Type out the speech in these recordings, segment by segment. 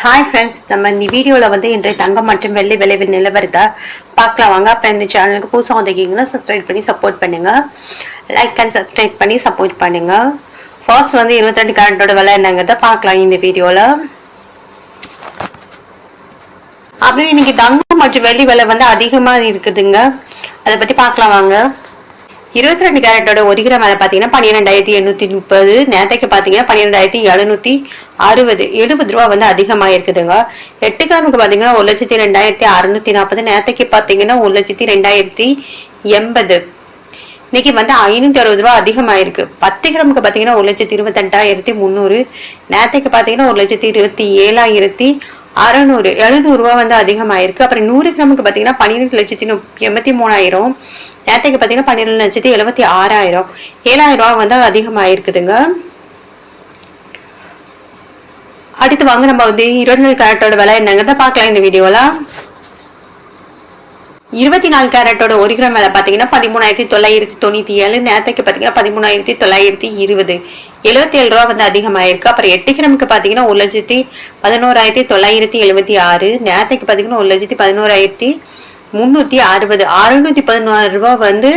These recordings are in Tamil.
ஹாய் ஃப்ரெண்ட்ஸ் நம்ம இந்த வீடியோவில் வந்து இன்றைய தங்கம் மற்றும் வெள்ளி விளைவு நிலவரத்தை பார்க்கலாம். வாங்க அப்போ இந்த சேனலுக்கு புதுசாக வந்திருக்கீங்கன்னா சப்ஸ்கிரைப் பண்ணி சப்போர்ட் பண்ணுங்கள் லைக் அண்ட் சப்ஸ்கிரைப் பண்ணி சப்போர்ட் பண்ணுங்கள் ஃபர்ஸ்ட் வந்து இருபத்தெண்டு கரண்டோட விலை என்னங்கிறத பார்க்கலாம் இந்த வீடியோவில் அப்புறம் இன்னைக்கு தங்கம் மற்றும் வெள்ளி விலை வந்து அதிகமாக இருக்குதுங்க. அதை பற்றி பார்க்கலாம் வாங்க. இருபத்தி ரெண்டு கேரட்டோட ஒரு கிராம் அதை பார்த்தீங்கன்னா பன்னிரெண்டாயிரத்தி எண்ணூற்றி முப்பது. நேரத்தைக்கு பார்த்தீங்கன்னா பன்னிரெண்டாயிரத்தி எழுநூற்றி அறுபது. எழுபது ரூபா வந்து அதிகமாக இருக்குதுங்க எட்டு கிராமுக்கு பார்த்தீங்கன்னா ஒரு லட்சத்தி ரெண்டாயிரத்தி அறுநூத்தி நாற்பது. நேரத்தைக்கு பார்த்தீங்கன்னா ஒரு லட்சத்தி ரெண்டாயிரத்தி எண்பது. இன்னைக்கு வந்து ஐநூற்றி அறுபது ரூபா அதிகமாயிருக்கு. பத்து கிராமுக்கு பார்த்தீங்கன்னா ஒரு லட்சத்தி இருபத்தெட்டாயிரத்தி முந்நூறு. நேரத்துக்கு பார்த்தீங்கன்னா ஒரு லட்சத்தி இருபத்தி ஏழாயிரத்தி அறநூறு எழுநூறுவா வந்து அதிகமாயிருக்கு. அப்புறம் நூறு கிராமுக்கு பார்த்தீங்கன்னா பன்னிரெண்டு லட்சத்தி முப் எண்பத்தி மூணாயிரம். நேரத்துக்கு பார்த்தீங்கன்னா பன்னிரெண்டு லட்சத்தி எழுபத்தி ஆறாயிரம். ஏழாயிரம் ரூபா வந்து அதிகமாயிருக்குதுங்க. அடுத்து வாங்க நம்ம வந்து இருபத்தி நாலு கேரட்டோட விலை என்னங்கிறத பார்க்கலாம் இந்த வீடியோவில் இருபத்தி நாலு கேரட்டோட ஒரு கிராம் விலை பார்த்தீங்கன்னா பதிமூணாயிரத்தி தொள்ளாயிரத்தி தொண்ணூற்றி ஏழு நேரத்துக்கு பார்த்தீங்கன்னா பதிமூணாயிரத்தி தொள்ளாயிரத்தி இருபது. எழுபத்தி ஏழு ரூபா வந்து அதிகமாயிருக்கு. அப்புறம் எட்டு கிராமுக்கு பார்த்தீங்கன்னா ஒரு லட்சத்தி பதினோராயிரத்தி தொள்ளாயிரத்தி எழுபத்தி ஆறு. நேரத்துக்கு பார்த்தீங்கன்னா ஒரு லட்சத்தி பதினோராயிரத்தி முந்நூற்றி அறுபது. அறுநூற்றி பதினோரு ரூபா வந்து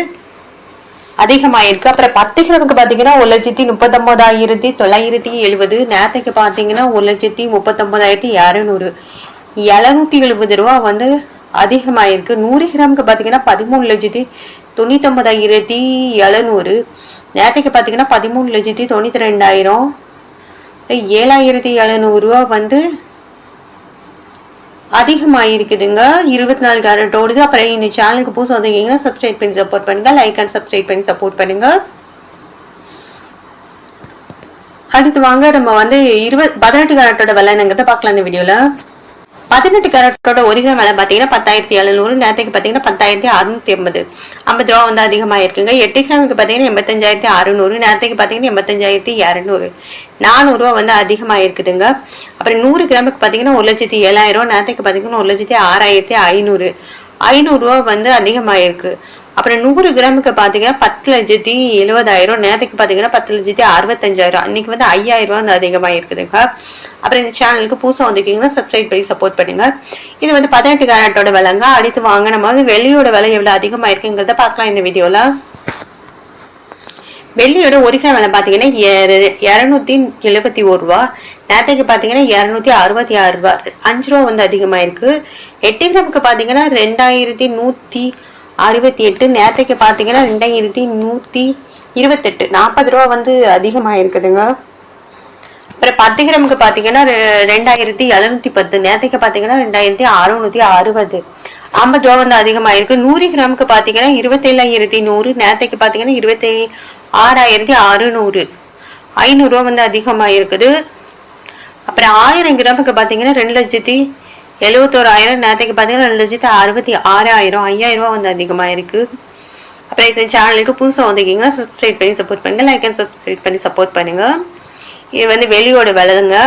அதிகமாயிருக்கு. அப்புறம் பத்து கிராமுக்கு பார்த்தீங்கன்னா ஒரு லட்சத்தி முப்பத்தொம்போதாயிரத்தி தொள்ளாயிரத்தி எழுபது. நேரத்துக்கு பார்த்தீங்கன்னா ஒரு லட்சத்தி முப்பத்தொம்போதாயிரத்தி இரநூறு எழுநூத்தி எழுபது ரூபா வந்து அதிகமாயிருக்கு. நூறு கிராமுக்கு பார்த்தீங்கன்னா பதிமூணு லட்சத்தி தொண்ணூத்தொம்பதாயிரத்தி எழுநூறு. நேரத்துக்கு பார்த்தீங்கன்னா பதிமூணு லட்சத்தி தொண்ணூற்றி ரெண்டாயிரம் ஏழாயிரத்தி எழுநூறுவா வந்து அதிகமாயிருக்குதுங்க. இருபத்தி நாலு கேரட்டோடுது அப்புறம் இந்த சேனலுக்கு புதுசு வந்தீங்கன்னா சப்ஸ்கிரைப் பண்ணி சப்போர்ட் பண்ணுங்க. லைக் அண்ட் சப்ஸ்கிரைப் பண்ணி சப்போர்ட் பண்ணுங்க. அடுத்து வாங்க. நம்ம வந்து இருபது பதினெட்டு கேரட்டோட விலைனுங்கிறத பார்க்கலாம் இந்த வீடியோவில் பதினெட்டு கேரட்டோட ஒரு கிராம் விலை பார்த்தீங்கன்னா பத்தாயிரத்தி எழுநூறு நேரத்துக்கு பார்த்தீங்கன்னா பத்தாயிரத்தி அறுநூத்தி எண்பது. ஐம்பது ரூபா வந்து அதிகமாக இருக்குங்க எட்டு கிராமுக்கு பார்த்தீங்கன்னா எண்பத்தஞ்சாயிரத்தி அறுநூறு நேரத்துக்கு பார்த்தீங்கன்னா எண்பத்தஞ்சாயிரத்தி இரநூறு. நானூறுரூவா வந்து அதிகமாக இருக்குதுங்க அப்புறம் நூறு கிராமுக்கு பார்த்தீங்கன்னா ஒரு லட்சத்தி ஏழாயிரம் நேரத்துக்கு பார்த்தீங்கன்னா ஒரு லட்சத்தி ஆறாயிரத்தி ஐநூறு. ஐநூறுரூவா வந்து அதிகமாக இருக்குது அப்புறம் நூறு கிராமுக்கு பார்த்தீங்கன்னா பத்து லட்சத்தி எழுபதாயிரம் நேரத்துக்கு பார்த்தீங்கன்னா பத்து லட்சத்தி அறுபத்தஞ்சாயிரம். அன்னைக்கு வந்து ஐயாயிரம் ரூபா வந்து அதிகமாக இருக்குதுங்க. அப்புறம் இந்த சேனலுக்கு புதுசாக வந்திருக்கீங்கன்னா சப்ஸ்கிரைப் பண்ணி சப்போர்ட் பண்ணுங்க. இது வந்து பதினெட்டு கேரட்டோட விலைங்க. அடுத்து வாங்க நம்ம வந்து வெள்ளியோட விலை எவ்வளோ அதிகமாக இருக்குங்கிறத பார்க்கலாம் இந்த வீடியோவில் வெள்ளியோட ஒரு கிராம் விலை பார்த்தீங்கன்னா இரநூத்தி எழுபத்தி ஒரு ரூபா. நேரத்துக்கு பார்த்தீங்கன்னா இரநூத்தி அறுபத்தி ஆறு ரூபா. அஞ்சு ரூபா வந்து அதிகமாக இருக்குது எட்டு கிராமுக்கு பார்த்தீங்கன்னா ரெண்டாயிரத்தி நூற்றி அறுபத்தி எட்டு. நேற்றைக்கு பார்த்தீங்கன்னா ரெண்டாயிரத்தி நூற்றி இருபத்தெட்டு. நாற்பது ரூபா வந்து அதிகமாக இருக்குதுங்க அப்புறம் பத்து கிராமுக்கு பார்த்தீங்கன்னா ரெ- ரெண்டாயிரத்தி எழுநூத்தி பத்து. நேரத்துக்கு பார்த்தீங்கன்னா ரெண்டாயிரத்தி அறுநூத்தி அறுபது. ஐம்பது ரூபா வந்து அதிகமாக இருக்கு நூறு கிராமுக்கு பார்த்தீங்கன்னா இருபத்தேழாயிரத்தி நூறு. நேரத்துக்கு பார்த்தீங்கன்னா இருபத்தி ஆறாயிரத்தி அறுநூறு. ஐநூறுரூவா வந்து அதிகமாக இருக்குது அப்புறம் ஆயிரம் கிராமுக்கு பார்த்தீங்கன்னா ரெண்டு லட்சத்தி எழுபத்தோராயிரம் நேரத்துக்கு பார்த்தீங்கன்னா ரெண்டு லட்சத்தி அறுபத்தி ஆறாயிரம் ஐயாயிரம் ரூபா வந்து அதிகமாக இருக்குது அப்புறம் இந்த சேனலுக்கு புதுசாக வந்திருக்கீங்கன்னா சப்ஸ்கிரைப் பண்ணி சப்போர்ட் பண்ணுங்கள் லைக் அண்ட் சப்ஸ்கிரைப் பண்ணி சப்போர்ட் பண்ணுங்கள் இது வந்து வெளியோட விலகுங்க.